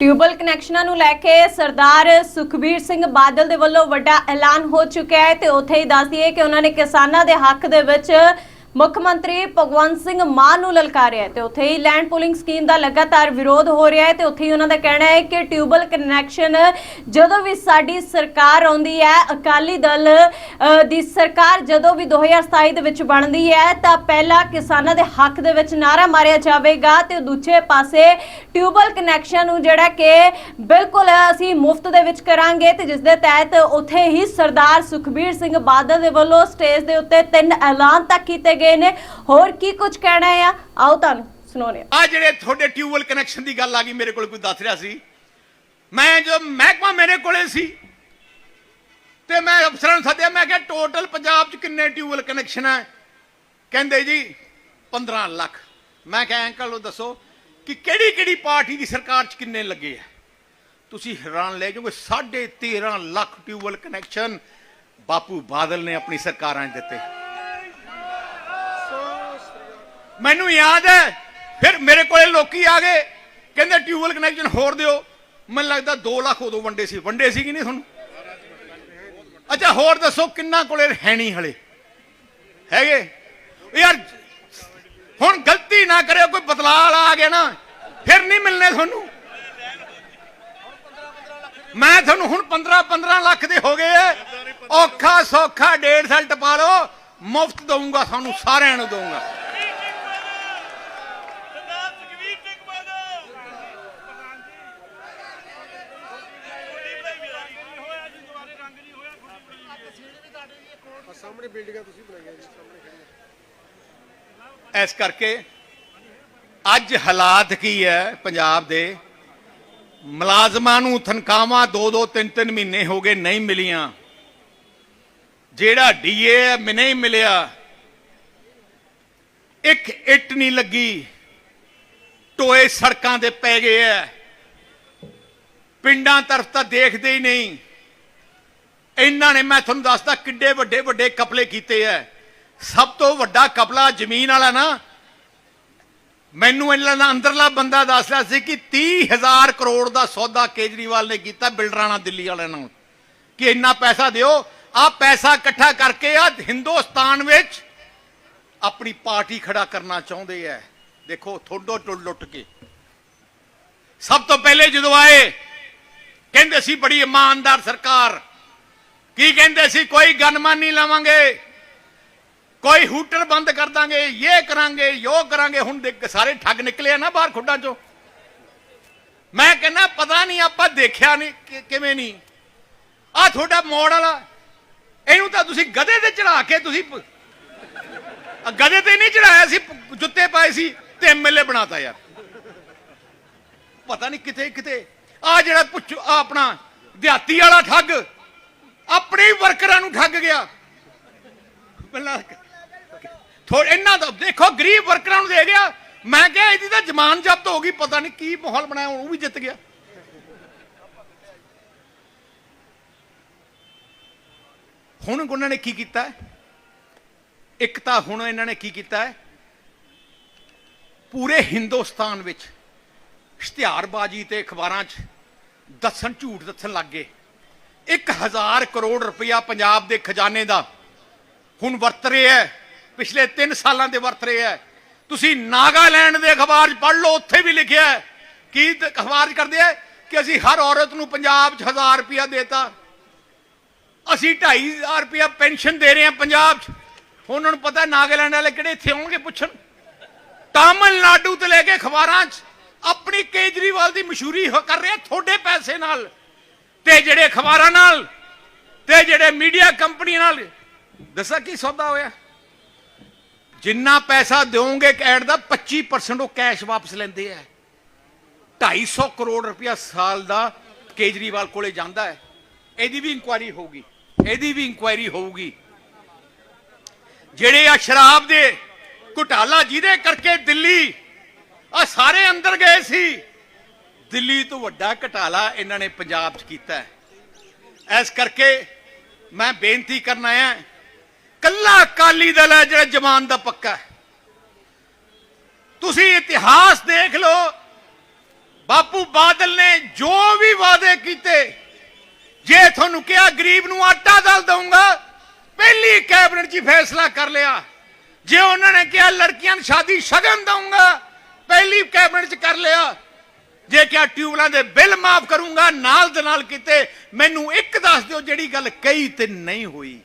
Tubewell ਕਨੈਕਸ਼ਨਾਂ ਨੂੰ ਲੈ ਕੇ ਸਰਦਾਰ ਸੁਖਬੀਰ ਸਿੰਘ ਬਾਦਲ ਦੇ ਵੱਲੋਂ ਵੱਡਾ ਐਲਾਨ ਹੋ ਚੁੱਕਿਆ ਹੈ ਤੇ ਉੱਥੇ ਹੀ ਦੱਸ ਦਈਏ ਕਿ ਉਹਨਾਂ ਨੇ ਕਿਸਾਨਾਂ ਦੇ ਹੱਕ ਦੇ ਵਿੱਚ ਮੁੱਖ ਮੰਤਰੀ ਭਗਵੰਤ ਸਿੰਘ ਮਾਨ ਨੂੰ ਲਲਕਾਰਿਆ ਹੈ ਤੇ ਉੱਥੇ ਹੀ ਲੈਂਡ ਪੂਲਿੰਗ ਸਕੀਮ ਦਾ ਲਗਾਤਾਰ ਵਿਰੋਧ ਹੋ ਰਿਹਾ ਹੈ ਤੇ ਉੱਥੇ ਹੀ ਉਹਨਾਂ ਦਾ ਕਹਿਣਾ ਹੈ ਕਿ ਟਿਊਬਲ ਕਨੈਕਸ਼ਨ ਜਦੋਂ ਵੀ ਸਾਡੀ ਸਰਕਾਰ ਆਉਂਦੀ ਹੈ, ਅਕਾਲੀ ਦਲ ਦੀ ਸਰਕਾਰ ਜਦੋਂ ਵੀ 2027 ਦੇ ਵਿੱਚ ਬਣਦੀ ਹੈ, ਤਾਂ ਪਹਿਲਾਂ ਕਿਸਾਨਾਂ ਦੇ ਹੱਕ ਦੇ ਵਿੱਚ ਨਾਰਾ ਮਾਰਿਆ ਜਾਵੇਗਾ ਤੇ ਦੂਜੇ ਪਾਸੇ ਟਿਊਬਲ ਕਨੈਕਸ਼ਨ ਨੂੰ ਜਿਹੜਾ ਕਿ ਬਿਲਕੁਲ ਅਸੀਂ ਮੁਫਤ ਦੇ ਵਿੱਚ ਕਰਾਂਗੇ ਤੇ ਜਿਸ ਦੇ ਤਹਿਤ ਉੱਥੇ ਹੀ ਸਰਦਾਰ ਸੁਖਬੀਰ ਸਿੰਘ ਬਾਦਲ ਦੇ ਵੱਲੋਂ ਸਟੇਜ ਦੇ ਉੱਤੇ ਤਿੰਨ ਐਲਾਨ ਤੱਕ ਕੀਤੇ ਗਏ ਨੇ। ਹੋਰ ਕੀ ਕੁਝ ਕਹਿਣਾ ਆ? ਆਓ ਤੁਹਾਨੂੰ ਸੁਣਾਉਂਦੇ ਆ ਜਿਹੜੇ ਤੁਹਾਡੇ ਟਿਊਬਲ ਕਨੈਕਸ਼ਨ ਦੀ ਗੱਲ ਆ ਗਈ, ਮੇਰੇ ਕੋਲ ਕੋਈ ਦੱਸ ਰਿਹਾ ਸੀ। ਮੈਂ ਜਦੋਂ ਮਹਿਕਮਾ ਮੇਰੇ ਕੋਲੇ ਸੀ, ਤੇ ਮੈਂ ਅਫਸਰਾਂ ਨੂੰ ਸੱਦਿਆ, ਮੈਂ ਕਿਹਾ ਟੋਟਲ ਪੰਜਾਬ 'ਚ ਕਿੰਨੇ ਟਿਊਬਲ ਕਨੈਕਸ਼ਨ ਹੈ ਕਹਿੰਦੇ ਜੀ 15 ਲੱਖ। ਮੈਂ ਕਿਹਾ ਅੰਕਲ ਨੂੰ ਦੱਸੋ ਕਿ ਕਿਹੜੀ ਕਿਹੜੀ ਪਾਰਟੀ ਦੀ ਸਰਕਾਰ 'ਚ ਕਿੰਨੇ ਲੱਗੇ ਆ? ਤੁਸੀਂ ਹੈਰਾਨ ਲੈ ਜਾਓਗੇ 13.5 ਲੱਖ ਟਿਊਬਲ ਕਨੈਕਸ਼ਨ ਬਾਪੂ ਬਾਦਲ ਨੇ ਆਪਣੀ ਸਰਕਾਰਾਂ 'ਚ ਦਿੱਤੇ। ਮੈਨੂੰ ਯਾਦ ਹੈ, ਫਿਰ ਮੇਰੇ ਕੋਲੇ ਲੋਕੀ ਆ ਗਏ, ਕਹਿੰਦੇ ਟਿਊਬਲ ਕਨੈਕਸ਼ਨ ਹੋਰ ਦਿਓ। ਮੈਨੂੰ ਲੱਗਦਾ 2 ਲੱਖ ਉਦੋਂ ਵੰਡੇ ਸੀ ਵੰਡੇ ਸੀ ਕਿ ਨਹੀਂ ਤੁਹਾਨੂੰ? ਅੱਛਾ, ਹੋਰ ਦੱਸੋ ਕਿੰਨਾ ਕੋਲੇ ਹੈ ਨਹੀਂ ਹਲੇ? ਹੈਗੇ? ਯਾਰ, ਹੁਣ ਗਲਤੀ ਨਾ ਕਰਿਓ, ਕੋਈ ਬਦਲਾਅ ਆ ਗਿਆ ਨਾ, ਫਿਰ ਨਹੀਂ ਮਿਲਨੇ ਤੁਹਾਨੂੰ। ਮੈਂ ਤੁਹਾਨੂੰ ਹੁਣ 15 15 ਲੱਖ ਦੇ ਹੋ ਗਏ ਔਖਾ ਸੌਖਾ ਡੇਢ ਸਾਲ ਟਪਾ ਲਓ, ਮੁਫਤ ਦਊਂਗਾ, ਤੁਹਾਨੂੰ ਸਾਰਿਆਂ ਨੂੰ ਦਊਂਗਾ ਸਰਦਾਰ ਸੁਖਬੀਰ ਸਿੰਘ ਬਾਦਲ ਪ੍ਰਧਾਨ ਜੀ ਕੁਲਦੀਪ ਦਾ ਹੀ ਮੇਰਾ ਨਹੀਂ ਹੋਇਆ ਜੀ ਦੁਬਾਰੇ ਰੰਗ ਨਹੀਂ ਹੋਇਆ ਕੁਲਦੀਪ ਸਾਹਮਣੇ ਬਿਲਡਿੰਗਾਂ ਤੁਸੀਂ ਬਣਾਈਆਂ ਜੀ, ਸਾਹਮਣੇ ਖੜੀਆਂ ਇਸ ਕਰਕੇ ਅੱਜ ਹਾਲਾਤ ਕੀ ਹੈ ਪੰਜਾਬ ਦੇ? ਮੁਲਾਜ਼ਮਾਂ ਨੂੰ ਤਨਖਾਹਾਂ ਦੋ ਦੋ, ਤਿੰਨ ਤਿੰਨ ਮਹੀਨੇ ਹੋ ਗਏ ਨਹੀਂ ਮਿਲੀਆਂ। ਜਿਹੜਾ ਡੀਏ ਹੈ, ਮੈਨੂੰ ਨਹੀਂ ਮਿਲਿਆ। ਇੱਕ ਇੱਟ ਨਹੀਂ ਲੱਗੀ। ਟੋਏ ਸੜਕਾਂ ਦੇ ਪੈ ਗਏ ਐ ਪਿੰਡਾਂ ਤਰਫ ਤਾਂ ਦੇਖਦੇ ਹੀ ਨਹੀਂ। ਇਹਨਾਂ ਨੇ, ਮੈਂ ਤੁਹਾਨੂੰ ਦੱਸਦਾ, ਕਿੱਡੇ ਵੱਡੇ ਵੱਡੇ ਕਪਲੇ ਕੀਤੇ ਐ। ਸਭ ਤੋਂ ਵੱਡਾ ਕਪਲਾ ਜ਼ਮੀਨ ਵਾਲਾ ਨਾ, ਮੈਨੂੰ ਇਹਨਾਂ ਦਾ ਅੰਦਰਲਾ ਬੰਦਾ ਦੱਸ ਰਿਹਾ ਸੀ ਕਿ 30000 ਕਰੋੜ ਦਾ ਸੌਦਾ ਕੇਜਰੀਵਾਲ ਨੇ ਕੀਤਾ ਬਿਲਡਰਾਂ ਨਾਲ, ਦਿੱਲੀ ਵਾਲਿਆਂ ਨਾਲ। ਕਿ ਇੰਨਾ ਪੈਸਾ ਦਿਓ, ਆ ਪੈਸਾ ਇਕੱਠਾ ਕਰਕੇ ਆ ਹਿੰਦੁਸਤਾਨ ਵਿੱਚ ਆਪਣੀ ਪਾਰਟੀ ਖੜਾ ਕਰਨਾ ਚਾਹੁੰਦੇ ਐ। ਦੇਖੋ, ਥੋੜੋ ਟੁੱਟ ਲੁੱਟ ਕੇ। ਸਭ ਤੋਂ ਪਹਿਲੇ ਜਦੋਂ ਆਏ, ਕਹਿੰਦੇ ਸੀ ਬੜੀ ਇਮਾਨਦਾਰ ਸਰਕਾਰ ਕੀ ਕਹਿੰਦੇ ਸੀ? ਕੋਈ ਗਨਮਨ ਨਹੀਂ ਲਾਵਾਂਗੇ, ਕੋਈ ਹੂਟਰ ਬੰਦ ਕਰ ਦਾਂਗੇ, ਇਹ ਕਰਾਂਗੇ ਯੋ ਕਰਾਂਗੇ। ਹੁਣ ਦੇਖ, ਸਾਰੇ ਠੱਗ ਨਿਕਲੇ ਆ ਨਾ ਬਾਹਰ ਖੁੱਡਾਂ ਚੋਂ। ਮੈਂ ਕਹਿੰਦਾ, ਪਤਾ ਨਹੀਂ ਆਪਾਂ ਦੇਖਿਆ ਨਹੀਂ ਕਿਵੇਂ ਨਹੀਂ। ਆ ਤੁਹਾਡਾ ਮੋੜ ਵਾਲਾ, ਇਹਨੂੰ ਤਾਂ ਤੁਸੀਂ ਗਧੇ ਤੇ ਚੜਾ ਕੇ ਤੁਸੀਂ ਗਧੇ ਤੇ ਨਹੀਂ ਚੜਾਇਆ ਸੀ ਜੁੱਤੇ ਪਾਏ ਸੀ ਤੇ ਐਮਐਲਏ ਬਣਾਤਾ ਯਾਰ। ਪਤਾ ਨਹੀਂ ਕਿਤੇ ਕਿਤੇ ਆ ਜਿਹੜਾ ਪੁੱਛ ਆ ਆਪਣਾ ਦਿਹਾਤੀ ਵਾਲਾ ਠੱਗ ਆਪਣੇ ਵਰਕਰਾਂ ਨੂੰ ਠੱਗ ਗਿਆ। ਪਹਿਲਾਂ ਇਹਨਾਂ ਦਾ ਦੇਖੋ, ਗਰੀਬ ਵਰਕਰਾਂ ਨੂੰ ਦੇ ਗਿਆ। ਮੈਂ ਕਿਹਾ, ਇਹਦੀ ਤਾਂ ਜ਼ਮਾਨ ਜ਼ਬਤ ਹੋ ਗਈ, ਪਤਾ ਨਹੀਂ ਕੀ ਮਾਹੌਲ ਬਣਾਇਆ, ਹੁਣ ਉਹ ਵੀ ਜਿੱਤ ਗਿਆ। ਹੁਣ ਉਹਨਾਂ ਨੇ ਕੀ ਕੀਤਾ ਇੱਕ ਤਾਂ ਹੁਣ ਇਹਨਾਂ ਨੇ ਕੀ ਕੀਤਾ ਹੈ? ਪੂਰੇ ਹਿੰਦੁਸਤਾਨ ਵਿੱਚ ਇਸ਼ਤਿਹਾਰਬਾਜ਼ੀ ਤੇ ਅਖਬਾਰਾਂ 'ਚ ਦੱਸਣ, ਝੂਠ ਦੱਸਣ ਲੱਗ ਗਏ। 1000 ਕਰੋੜ ਰੁਪਇਆ ਪੰਜਾਬ ਦੇ ਖਜ਼ਾਨੇ ਦਾ ਹੁਣ ਵਰਤ ਰਿਹਾ ਹੈ। ਪਿਛਲੇ 3 ਸਾਲਾਂ ਦੇ ਵਰਤ ਰਿਹਾ ਹੈ। ਤੁਸੀਂ ਨਾਗਾਲੈਂਡ ਦੇ ਅਖਬਾਰ 'ਚ ਪੜ੍ਹ ਲਓ, ਉੱਥੇ ਵੀ ਲਿਖਿਆ ਹੈ। ਕੀ ਅਖਬਾਰ 'ਚ ਕਰਦੇ ਆ ਕਿ ਅਸੀਂ ਹਰ ਔਰਤ ਨੂੰ ਪੰਜਾਬ 'ਚ 1000 ਰੁਪਇਆ ਦੇਤਾ। ਅਸੀਂ 2500 ਰੁਪਇਆ ਪੈਨਸ਼ਨ ਦੇ ਰਹੇ ਹਾਂ ਪੰਜਾਬ 'ਚ। ਉਹਨਾਂ ਨੂੰ ਪਤਾ ਨਾਗਾਲੈਂਡ ਵਾਲੇ ਕਿਹੜੇ ਇੱਥੇ ਆਉਣਗੇ ਪੁੱਛਣ। ਤਾਮਿਲਨਾਡੂ ਤੋਂ ਲੈ ਕੇ ਅਖਬਾਰਾਂ 'ਚ। ਆਪਣੀ ਕੇਜਰੀਵਾਲ ਦੀ ਮਸ਼ਹੂਰੀ ਹੋ- ਕਰ ਰਿਹਾ ਤੁਹਾਡੇ ਪੈਸੇ ਨਾਲ। ਤੇ ਜਿਹੜੇ ਅਖਬਾਰਾਂ ਨਾਲ ਤੇ ਜਿਹੜੇ ਮੀਡੀਆ ਕੰਪਨੀਆਂ ਨਾਲ, ਦੱਸਾਂ ਕੀ ਸੌਦਾ ਹੋਇਆ? ਜਿੰਨਾ ਪੈਸਾ ਦਿਓਗੇ ਐਡ ਦਾ 25% ਉਹ ਕੈਸ਼ ਵਾਪਸ ਲੈਂਦੇ ਆ। 250 ਕਰੋੜ ਰੁਪਇਆ ਸਾਲ ਦਾ ਕੇਜਰੀਵਾਲ ਕੋਲੇ ਜਾਂਦਾ ਹੈ। ਇਹਦੀ ਵੀ ਇਨਕੁਆਇਰੀ ਹੋਊਗੀ, ਇਹਦੀ ਵੀ ਇਨਕੁਆਇਰੀ ਹੋਊਗੀ। ਜਿਹੜੇ ਆ ਸ਼ਰਾਬ ਦੇ ਘੁਟਾਲਾ ਜਿਹਦੇ ਕਰਕੇ ਦਿੱਲੀ ਆ ਸਾਰੇ ਅੰਦਰ ਗਏ ਸੀ। ਦਿੱਲੀ ਤੋਂ ਵੱਡਾ ਘਟਾਲਾ ਇਹਨਾਂ ਨੇ ਪੰਜਾਬ 'ਚ ਕੀਤਾ ਹੈ। ਇਸ ਕਰਕੇ ਮੈਂ ਬੇਨਤੀ ਕਰਨ ਆਇਆ ਕੱਲਾ ਅਕਾਲੀ ਦਲ ਹੈ ਜਿਹੜਾ ਜਮਾਨ ਦਾ ਪੱਕਾ ਹੈ। ਤੁਸੀਂ ਇਤਿਹਾਸ ਦੇਖ ਲਓ, ਬਾਪੂ ਬਾਦਲ ਨੇ ਜੋ ਵੀ ਵਾਅਦੇ ਕੀਤੇ, ਜੇ ਤੁਹਾਨੂੰ ਕਿਹਾ ਗਰੀਬ ਨੂੰ ਆਟਾ ਦਲ ਦਊਂਗਾ, ਪਹਿਲੀ ਕੈਬਨਿਟ 'ਚ ਹੀ ਫੈਸਲਾ ਕਰ ਲਿਆ। ਜੇ ਉਹਨਾਂ ਨੇ ਕਿਹਾ ਲੜਕੀਆਂ ਨੂੰ ਸ਼ਾਦੀ ਸ਼ਗਨ ਦਊਂਗਾ, ਪਹਿਲੀ ਕੈਬਨਿਟ 'ਚ ਕਰ ਲਿਆ। ਜੇ ਕਿਆ ਟਿਊਬਲਾਂ ਦੇ ਬਿੱਲ ਮਾਫ ਕਰੂੰਗਾ, ਨਾਲ ਦੇ ਨਾਲ ਕਿਤੇ, ਮੈਨੂੰ ਇੱਕ ਦੱਸ ਦਿਓ ਜਿਹੜੀ ਗੱਲ ਕਹੀ ਤੇ ਨਹੀਂ ਹੋਈ।